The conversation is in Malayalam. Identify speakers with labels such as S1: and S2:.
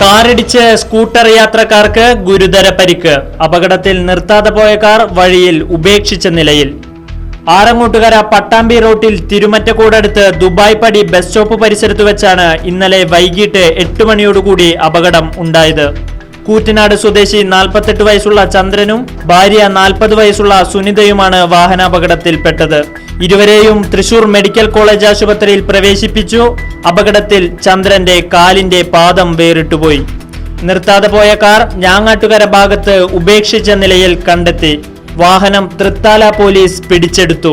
S1: കാറിടിച്ച് സ്കൂട്ടർ യാത്രക്കാർക്ക് ഗുരുതര പരിക്ക്. അപകടത്തിൽ നിർത്താതെ പോയ കാർ വഴിയിൽ ഉപേക്ഷിച്ച നിലയിൽ. ആറങ്ങോട്ടുകര പട്ടാമ്പി റോട്ടിൽ തിരുമറ്റക്കൂടടുത്ത് ദുബായ് പടി ബസ് സ്റ്റോപ്പ് പരിസരത്ത് വെച്ചാണ് ഇന്നലെ വൈകിട്ട് എട്ട് മണിയോടുകൂടി അപകടം ഉണ്ടായത്. കൂറ്റനാട് സ്വദേശി നാൽപ്പത്തെട്ട് വയസ്സുള്ള ചന്ദ്രനും ഭാര്യ നാൽപ്പത് വയസ്സുള്ള സുനിതയുമാണ് വാഹനാപകടത്തിൽപ്പെട്ടത്. ഇരുവരെയും തൃശൂർ മെഡിക്കൽ കോളേജ് ആശുപത്രിയിൽ പ്രവേശിപ്പിച്ചു. അപകടത്തിൽ ചന്ദ്രന്റെ കാലിന്റെ പാദം വേറിട്ടുപോയി. നിർത്താതെ പോയ കാർ ഞാങ്ങാട്ടുകര ഭാഗത്ത് ഉപേക്ഷിച്ച നിലയിൽ കണ്ടെത്തി. വാഹനം തൃത്താല പോലീസ് പിടിച്ചെടുത്തു.